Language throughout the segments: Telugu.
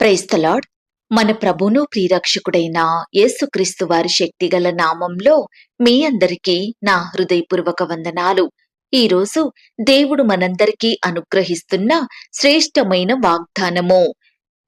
ప్రైస్తలాడ్ మన ప్రభును ప్రియరక్షకుడైన యేసుక్రీస్తు వారి శక్తిగల నామంలో మీ అందరికీ నా హృదయపూర్వక వందనాలు. ఈరోజు దేవుడు మనందరికీ అనుగ్రహిస్తున్న శ్రేష్టమైన వాగ్దానము.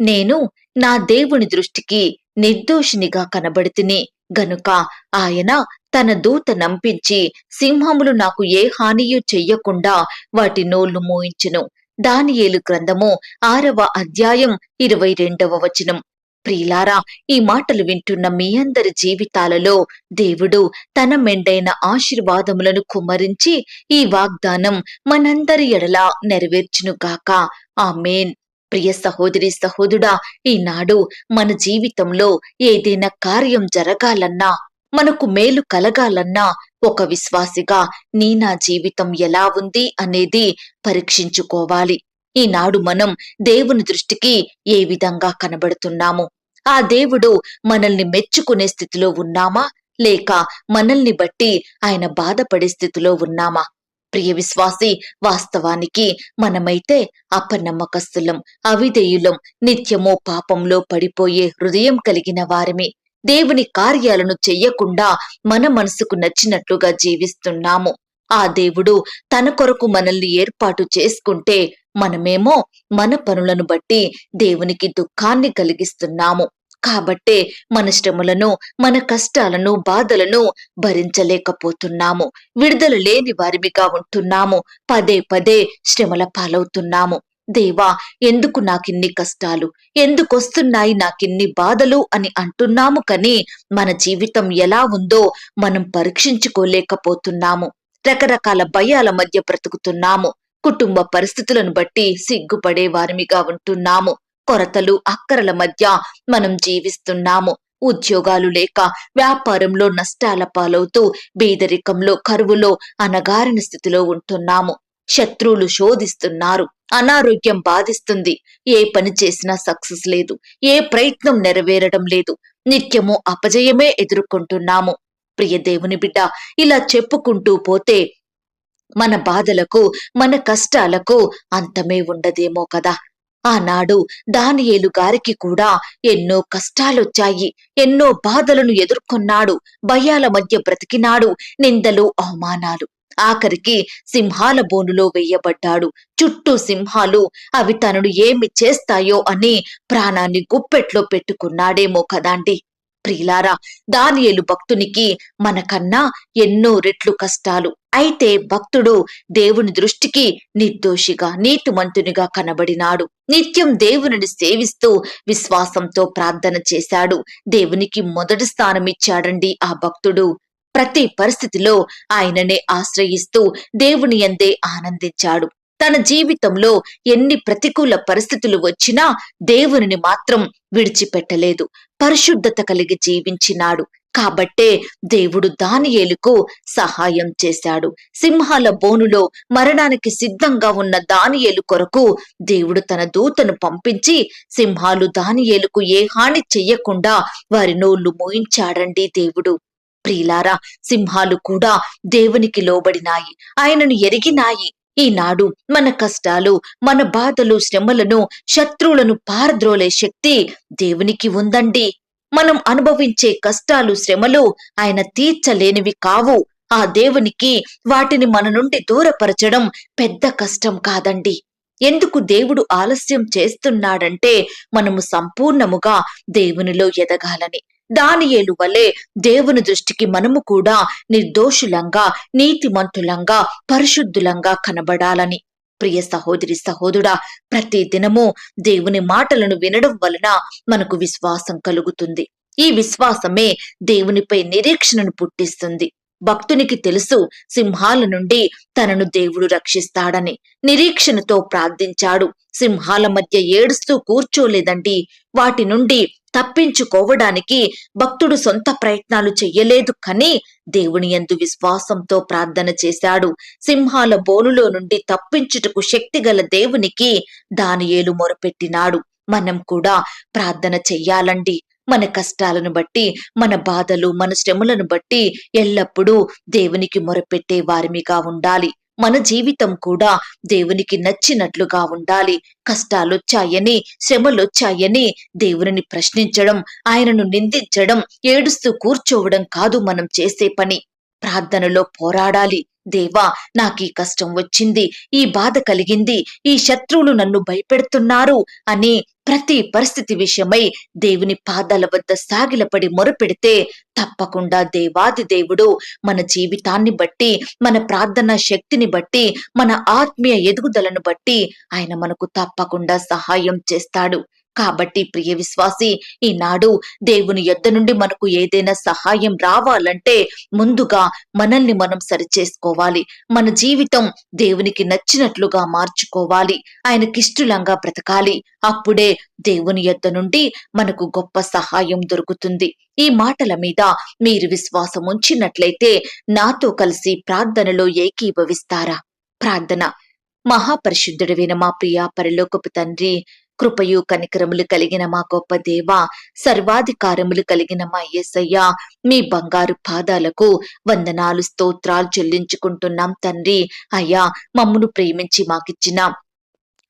నేను నా దేవుని దృష్టికి నిర్దోషినిగా కనబడితిని గనుక ఆయన తన దూత నంపించి సింహములు నాకు ఏ హానియు చెయ్యకుండా వాటి నోళ్ళు మోయించును. దానియేలు గ్రంథము ఆరవ అధ్యాయం ఇరవై రెండవ వచనం. ప్రియులారా ఈ మాటలు వింటున్న మీ అందరి జీవితాలలో దేవుడు తన మెండైన ఆశీర్వాదములను కుమ్మరించి ఈ వాగ్దానం మనందరి ఎడలా నెరవేర్చునుగాక ఆమెన్. ప్రియ సహోదరి సహోదుడా ఈనాడు మన జీవితంలో ఏదైనా కార్యం జరగాలన్నా మనకు మేలు కలగాలన్నా ఒక విశ్వాసిగా నీ నా జీవితం ఎలా ఉంది అనేది పరీక్షించుకోవాలి. ఈనాడు మనం దేవుని దృష్టికి ఏ విధంగా కనబడుతున్నాము? ఆ దేవుడు మనల్ని మెచ్చుకునే స్థితిలో ఉన్నామా? లేక మనల్ని బట్టి ఆయన బాధపడే స్థితిలో ఉన్నామా? ప్రియ విశ్వాసి వాస్తవానికి మనమైతే అపనమ్మకస్తులం అవిధేయులం నిత్యమో పాపంలో పడిపోయే హృదయం కలిగిన వారిమి. దేవుని కార్యాలను చెయ్యకుండా మన మనసుకు నచ్చినట్లుగా జీవిస్తున్నాము. ఆ దేవుడు తన కొరకు మనల్ని ఏర్పాటు చేసుకుంటే మనమేమో మన పనులను బట్టి దేవునికి దుఃఖాన్ని కలిగిస్తున్నాము. కాబట్టే మన శ్రమలను మన కష్టాలను బాధలను భరించలేకపోతున్నాము. విడుదల లేని వారిమిగా ఉంటున్నాము. పదే పదే శ్రమల పాలవుతున్నాము. దేవా ఎందుకు నాకిన్ని కష్టాలు? ఎందుకొస్తున్నాయి నాకిన్ని బాధలు అని అంటున్నాము కానీ మన జీవితం ఎలా ఉందో మనం పరీక్షించుకోలేకపోతున్నాము. రకరకాల భయాల మధ్య బ్రతుకుతున్నాము. కుటుంబ పరిస్థితులను బట్టి సిగ్గుపడే వారిమిగా ఉంటున్నాము. కొరతలు అక్కరల మధ్య మనం జీవిస్తున్నాము. ఉద్యోగాలు లేక వ్యాపారంలో నష్టాల పాలవుతూ బీదరికంలో కరువులో అనగారిన స్థితిలో ఉంటున్నాము. శత్రువులు శోధిస్తున్నారు. అనారోగ్యం బాధిస్తుంది. ఏ పని చేసినా సక్సెస్ లేదు. ఏ ప్రయత్నం నెరవేరడం లేదు. నిత్యము అపజయమే ఎదుర్కొంటున్నాము. ప్రియ దేవుని బిడ్డ ఇలా చెప్పుకుంటూ పోతే మన బాధలకు మన కష్టాలకు అంతమే ఉండదేమో కదా. ఆనాడు దానియేలు గారికి కూడా ఎన్నో కష్టాలొచ్చాయి. ఎన్నో బాధలను ఎదుర్కొన్నాడు. భయాల మధ్య బ్రతికినాడు. నిందలు అవమానాలు. ఆఖరికి సింహాల బోనులో వెయ్యబడ్డాడు చుట్టూ సింహాలు అవి తనను ఏమి చేస్తాయో అని ప్రాణాన్ని గుప్పెట్లో పెట్టుకున్నాడేమో కదాండి. ప్రియులారా దానియేలు భక్తునికి మనకన్నా ఎన్నో రెట్లు కష్టాలు. అయితే భక్తుడు దేవుని దృష్టికి నిర్దోషిగా నీతిమంతునిగా కనబడినాడు. నిత్యం దేవునిని సేవిస్తూ విశ్వాసంతో ప్రార్థన చేశాడు. దేవునికి మొదటి స్థానం ఇచ్చాడండి ఆ భక్తుడు. ప్రతి పరిస్థితిలో ఆయననే ఆశ్రయిస్తూ దేవుని అందే ఆనందించాడు. తన జీవితంలో ఎన్ని ప్రతికూల పరిస్థితులు వచ్చినా దేవునిని మాత్రం విడిచిపెట్టలేదు. పరిశుద్ధత కలిగి జీవించినాడు. కాబట్టే దేవుడు దానియేలుకు సహాయం చేశాడు. సింహాల బోనులో మరణానికి సిద్ధంగా ఉన్న దానియేలు కొరకు దేవుడు తన దూతను పంపించి సింహాలు దానియేలుకు ఏ హాని చెయ్యకుండా వారి నోళ్ళు మోయించాడండి దేవుడు. ప్రియులారా సింహాలు కూడా దేవునికి లోబడినాయి. ఆయనను ఎరిగినాయి. ఈనాడు మన కష్టాలు మన బాధలు శ్రమలను శత్రువులను పారద్రోలే శక్తి దేవునికి ఉందండి. మనం అనుభవించే కష్టాలు శ్రమలు ఆయన తీర్చలేనివి కావు. ఆ దేవునికి వాటిని మన నుండి దూరపరచడం పెద్ద కష్టం కాదండి. ఎందుకు దేవుడు ఆలస్యం చేస్తున్నాడంటే మనము సంపూర్ణముగా దేవునిలో ఎదగాలని. దానియేలు వలె దేవుని దృష్టికి మనము కూడా నిర్దోషులంగా నీతిమంతులంగా పరిశుద్ధులంగా కనబడాలని. ప్రియ సహోదరి సహోదరుడా ప్రతి దినము దేవుని మాటలను వినడం వలన మనకు విశ్వాసం కలుగుతుంది. ఈ విశ్వాసమే దేవునిపై నిరీక్షణను పుట్టిస్తుంది. భక్తునికి తెలుసు సింహాల నుండి తనను దేవుడు రక్షిస్తాడని. నిరీక్షణతో ప్రార్థించాడు. సింహాల మధ్య ఏడుస్తూ కూర్చోలేదండి. వాటి నుండి తప్పించుకోవడానికి భక్తుడు సొంత ప్రయత్నాలు చెయ్యలేదు కానీ దేవుని ఎందు విశ్వాసంతో ప్రార్థన చేశాడు. సింహాల బోనులో నుండి తప్పించుటకు శక్తిగల దేవునికి దానియేలు మొరపెట్టినాడు. మనం కూడా ప్రార్థన చెయ్యాలండి. మన కష్టాలను బట్టి మన బాధలు మన శ్రమలను బట్టి ఎల్లప్పుడూ దేవునికి మొరపెట్టే వారిమిగా ఉండాలి. మన జీవితం కూడా దేవునికి నచ్చినట్లుగా ఉండాలి. కష్టాలొచ్చాయని శ్రమలొచ్చాయని దేవునిని ప్రశ్నించడం ఆయనను నిందించడం ఏడుస్తూ కూర్చోవడం కాదు మనం చేసే పని. ప్రార్థనలో పోరాడాలి. దేవా నాకీ కష్టం వచ్చింది. ఈ బాధ కలిగింది. ఈ శత్రువులు నన్ను భయపెడుతున్నారు అని ప్రతి పరిస్థితి విషయమై దేవుని పాదాల వద్ద సాగిలపడి మొరపెడితే తప్పకుండా దేవాది దేవుడు మన జీవితాన్ని బట్టి మన ప్రార్థన శక్తిని బట్టి మన ఆత్మీయ ఎదుగుదలను బట్టి ఆయన మనకు తప్పకుండా సహాయం చేస్తాడు. కాబట్టి ప్రియ విశ్వాసి ఈనాడు దేవుని యొద్ద నుండి మనకు ఏదైనా సహాయం రావాలంటే ముందుగా మనల్ని మనం సరిచేసుకోవాలి. మన జీవితం దేవునికి నచ్చినట్లుగా మార్చుకోవాలి. ఆయనకిష్టులంగా బ్రతకాలి. అప్పుడే దేవుని యొద్ద నుండి మనకు గొప్ప సహాయం దొరుకుతుంది. ఈ మాటల మీద మీరు విశ్వాసం ఉంచినట్లయితే నాతో కలిసి ప్రార్థనలో ఏకీభవిస్తారా? ప్రార్థన. మహాపరిశుద్ధుడైన మా ప్రియా పరిలోకపు తండ్రి కృపయు కనికరములు కలిగిన మా గొప్ప దేవ సర్వాధికారములు కలిగిన మా యేసయ్య మీ బంగారు పాదాలకు వందనాలు స్తోత్రాలు చెల్లించుకుంటున్నాం తండ్రి. అయ్యా మమ్మును ప్రేమించి మాకిచ్చిన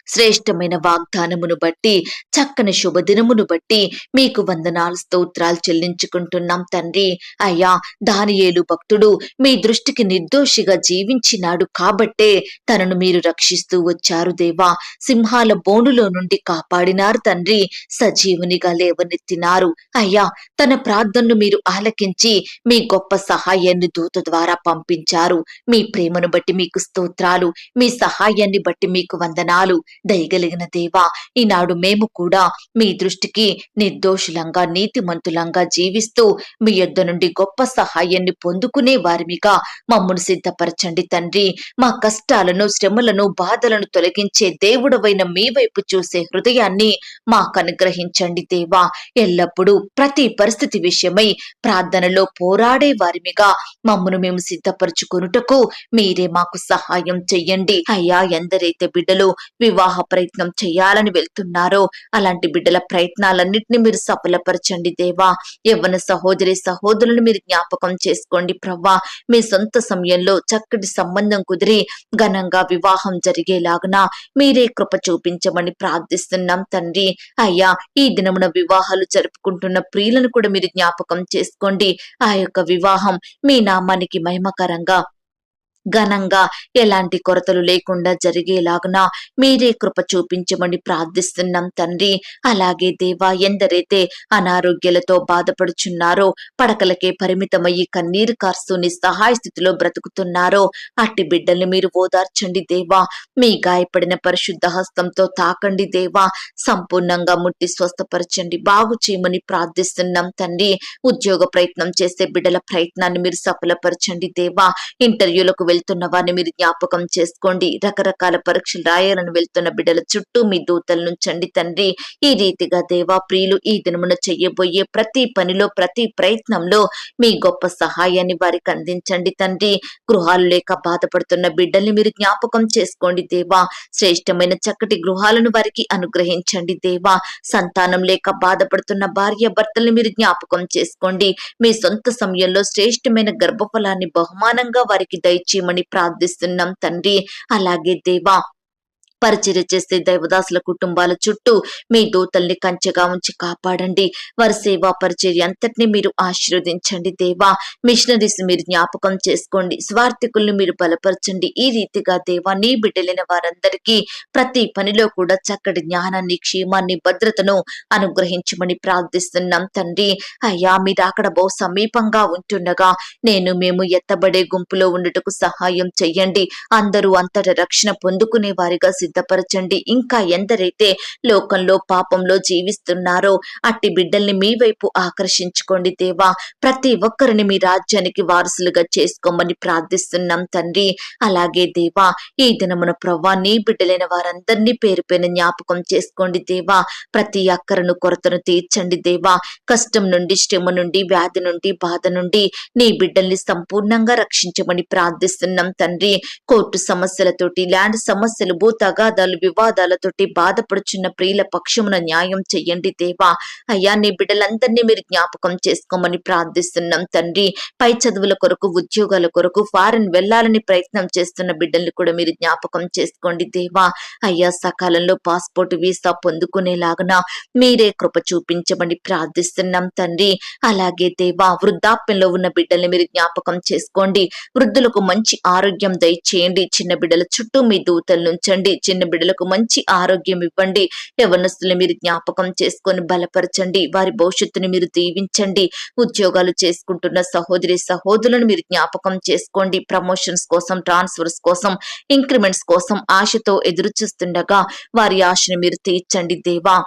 శ్రేష్టమైన వాగ్దానమును బట్టి చక్కని శుభదినమును బట్టి మీకు వందనాలు స్తోత్రాలు చెల్లించుకుంటున్నాం తండ్రి. అయ్యా దానియేలు భక్తుడు మీ దృష్టికి నిర్దోషిగా జీవించినాడు కాబట్టే తనను మీరు రక్షిస్తూ వచ్చారు దేవా. సింహాల బోనులో నుండి కాపాడినారు తండ్రి. సజీవునిగా లేవనెత్తినారు. అయ్యా తన ప్రార్థనను మీరు ఆలకించి మీ గొప్ప సహాయాన్ని దూత ద్వారా పంపించారు. మీ ప్రేమను బట్టి మీకు స్తోత్రాలు మీ సహాయాన్ని బట్టి మీకు వందనాలు. దయగలిగిన దేవా ఈనాడు మేము కూడా మీ దృష్టికి నిర్దోషులంగా నీతిమంతులంగా జీవిస్తూ మీ యొద్ద నుండి గొప్ప సహాయాన్ని పొందుకునే వారిమిగా మమ్మను సిద్ధపరచండి తండ్రి. మా కష్టాలను శ్రమలను బాధలను తొలగించే దేవుడవైన మీ వైపు చూసే హృదయాన్ని మాకు అనుగ్రహించండి దేవా. ఎల్లప్పుడూ ప్రతి పరిస్థితి విషయమై ప్రార్థనలో పోరాడే వారిమిగా మమ్మను మేము సిద్ధపరచుకొనుటకు మీరే మాకు సహాయం చెయ్యండి. అయ్యా ఎందరైతే బిడ్డలు వివాహ ప్రయత్నం చేయాలని వెళ్తున్నారో? అలాంటి బిడ్డల ప్రయత్నాలన్నింటినీ మీరు సఫలపరచండి దేవా. యవ్వన సహోదరి సహోదరులను మీరు జ్ఞాపకం చేసుకోండి ప్రవ్వా. మీ సొంత సమయంలో చక్కటి సంబంధం కుదిరి ఘనంగా వివాహం జరిగేలాగున మీరే కృప చూపించమని ప్రార్థిస్తున్నాం తండ్రి. అయ్యా ఈ దినమున వివాహాలు జరుపుకుంటున్న ప్రియులను కూడా మీరు జ్ఞాపకం చేసుకోండి. ఆ యొక్క వివాహం మీ నామానికి మహిమకరంగా ఘనంగా ఎలాంటి కొరతలు లేకుండా జరిగేలాగున మీరే కృప చూపించమని ప్రార్థిస్తున్నాం తండ్రి. అలాగే దేవా ఎందరైతే అనారోగ్యాలతో బాధపడుచున్నారో పడకలకే పరిమితమయ్యి కన్నీరు కార్స్తూ నిస్సహాయ స్థితిలో బ్రతుకుతున్నారో అట్టి బిడ్డల్ని మీరు ఓదార్చండి దేవా. మీ గాయపడిన పరిశుద్ధ హస్తంతో తాకండి దేవా. సంపూర్ణంగా ముట్టి స్వస్థపరచండి బాగు చేయమని ప్రార్థిస్తున్నాం తండ్రి. ఉద్యోగ ప్రయత్నం చేసే బిడ్డల ప్రయత్నాన్ని మీరు సఫలపరచండి దేవా. ఇంటర్వ్యూలకు వెళ్తున్న వారిని మీరు జ్ఞాపకం చేసుకోండి. రకరకాల పరీక్షలు రాయాలని వెళ్తున్న బిడ్డల చుట్టూ మీ దూతల నుంచండి తండ్రి. ఈ రీతిగా దేవా ప్రియులు ఈ దినమున చెయ్యబోయే ప్రతి పనిలో ప్రతి ప్రయత్నంలో మీ గొప్ప సహాయాన్ని వారికి అందించండి తండ్రి. గృహాలు లేక బాధపడుతున్న బిడ్డల్ని మీరు జ్ఞాపకం చేసుకోండి దేవా. శ్రేష్టమైన చక్కటి గృహాలను వారికి అనుగ్రహించండి దేవా. సంతానం లేక బాధపడుతున్న భార్య భర్తల్ని మీరు జ్ఞాపకం చేసుకోండి. మీ సొంత సమయంలో శ్రేష్టమైన గర్భఫలాన్ని బహుమానంగా వారికి దయచి దయచేయమని ప్రార్థిస్తున్నాం తండ్రి. అలాగే దేవా పరిచర్య చేసే దైవదాసుల కుటుంబాల చుట్టూ మీ దూతల్ని కంచెగా ఉంచి కాపాడండి. వారి సేవా పరిచర్య అంతటిని మీరు ఆశీర్వదించండి దేవా. మిషనరీస్ మీరు జ్ఞాపకం చేసుకోండి. స్వార్థికుల్ని మీరు బలపరచండి. ఈ రీతిగా దేవా నీ బిడ్డలైన వారందరికీ ప్రతి పనిలో కూడా చక్కటి జ్ఞానాన్ని క్షేమాన్ని భద్రతను అనుగ్రహించమని ప్రార్థిస్తున్నాం తండ్రి. అయ్యా మీరు అక్కడ బహు సమీపంగా ఉంటుండగా నేను మేము ఎత్తబడే గుంపులో ఉండటకు సహాయం చెయ్యండి. అందరూ అంతట రక్షణ పొందుకునే వారిగా సిద్ధపరచండి. ఇంకా ఎందరైతే లోకంలో పాపంలో జీవిస్తున్నారో అట్టి బిడ్డల్ని మీ వైపు ఆకర్షించుకోండి దేవా. ప్రతి ఒక్కరిని మీ రాజ్యానికి వారసులుగా చేసుకోమని ప్రార్థిస్తున్నాం తండ్రి. అలాగే దేవా ఈ దినమున ప్రవ్వా నీ బిడ్డలైన వారందరినీ పేరు పైన జ్ఞాపకం చేసుకోండి దేవా. ప్రతి అక్కరను కొరతను తీర్చండి దేవా. కష్టం నుండి శ్రమ నుండి వ్యాధి నుండి బాధ నుండి నీ బిడ్డల్ని సంపూర్ణంగా రక్షించమని ప్రార్థిస్తున్నాం తండ్రి. కోర్టు సమస్యలతోటి ల్యాండ్ సమస్యలు భూతాగ తగాదాలు వివాదాలతోటి బాధపడుచున్న ప్రియుల పక్షమున న్యాయం చెయ్యండి దేవా. అయ్యా నీ బిడ్డలందరినీ మీరు జ్ఞాపకం చేసుకోమని ప్రార్థిస్తున్నాం తండ్రి. పై చదువుల కొరకు ఉద్యోగాల కొరకు ఫారెన్ వెళ్ళాలని ప్రయత్నం చేస్తున్న బిడ్డల్ని కూడా మీరు జ్ఞాపకం చేసుకోండి దేవా. అయ్యా సకాలంలో పాస్పోర్ట్ వీసా పొందుకునేలాగున మీరే కృప చూపించమని ప్రార్థిస్తున్నాం తండ్రి. అలాగే దేవా వృద్ధాప్యంలో ఉన్న బిడ్డల్ని మీరు జ్ఞాపకం చేసుకోండి. వృద్ధులకు మంచి ఆరోగ్యం దయచేయండి. చిన్న బిడ్డల చుట్టూ మీ దూతలు నుంచండి చిన్న బిడ్డలకు మంచి ఆరోగ్యం ఇవ్వండి. యవనస్తులు మీరు జ్ఞాపకం చేసుకొని బలపరచండి. వారి భవిష్యత్తుని మీరు దీవించండి. ఉద్యోగాలు చేసుకుంటున్న సహోదరి సహోదరులను మీరు జ్ఞాపకం చేసుకోండి. ప్రమోషన్స్ కోసం ట్రాన్స్ఫర్స్ కోసం ఇంక్రిమెంట్స్ కోసం ఆశతో ఎదురు చూస్తుండగా వారి ఆశను మీరు తీర్చండి దేవా.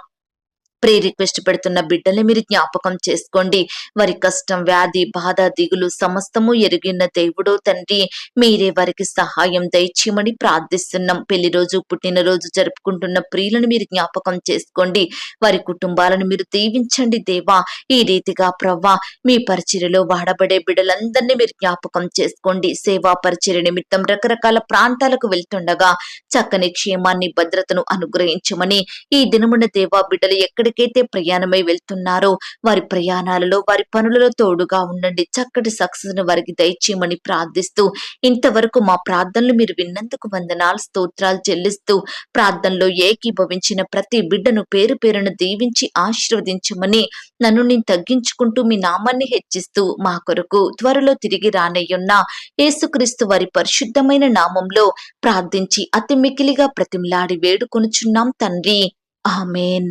ప్రే రిక్వెస్ట్ పెడుతున్న బిడ్డల్ని మీరు జ్ఞాపకం చేసుకోండి. వారి కష్టం వ్యాధి బాధ దిగులు సమస్తము ఎరిగిన దేవుడో తండ్రి. మీరే వారికి సహాయం దయచేయమని ప్రార్థిస్తున్నాం. పెళ్ళి రోజు పుట్టినరోజు జరుపుకుంటున్న ప్రియులను మీరు జ్ఞాపకం చేసుకోండి. వారి కుటుంబాలను మీరు దీవించండి దేవా. ఈ రీతిగా ప్రవ్వా మీ పరిచర్యలో వాడబడే బిడ్డలందరినీ మీరు జ్ఞాపకం చేసుకోండి. సేవా పరిచర్య నిమిత్తం రకరకాల ప్రాంతాలకు వెళ్తుండగా చక్కని క్షేమాన్ని భద్రతను అనుగ్రహించమని ఈ దినమున దేవా బిడ్డలు ఎక్కడికైతే ప్రయాణమై వెళ్తున్నారో వారి ప్రయాణాలలో వారి పనులలో తోడుగా ఉండండి. చక్కటి సక్సెస్ను వారికి దయచేయమని ప్రార్థిస్తూ ఇంతవరకు మా ప్రార్థనలు మీరు విన్నందుకు వందనాలు స్తోత్రాలు చెల్లిస్తూ ప్రార్థనలో ఏకీభవించిన ప్రతి బిడ్డను పేరు పేరును దీవించి ఆశీర్వదించమని నన్ను నేను తగ్గించుకుంటూ మీ నామాన్ని హెచ్చిస్తూ మా కొరకు త్వరలో తిరిగి రానయ్యున్న యేసుక్రీస్తు వారి పరిశుద్ధమైన నామంలో ప్రార్థించి అతి మికిలిగా ప్రతిమలాడి వేడుకొనుచున్నాం తండ్రి. ఆమెన్.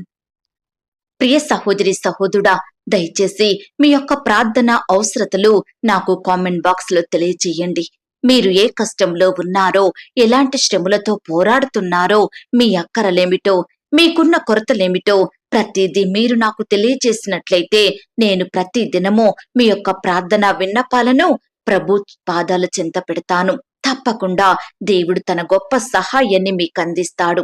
ప్రియ సహోదరి సహోదరుడా దయచేసి మీ యొక్క ప్రార్థన అవసరతలు నాకు కామెంట్ బాక్స్లో తెలియజేయండి. మీరు ఏ కష్టంలో ఉన్నారో ఎలాంటి శ్రమలతో పోరాడుతున్నారో మీ అక్కరలేమిటో మీకున్న కొరతలేమిటో ప్రతిదీ మీరు నాకు తెలియజేసినట్లయితే నేను ప్రతి దినము మీ యొక్క ప్రార్థన విన్నపాలను ప్రభు పాదాల చెంత పెడతాను. తప్పకుండా దేవుడు తన గొప్ప సహాయాన్ని మీకు అందిస్తాడు.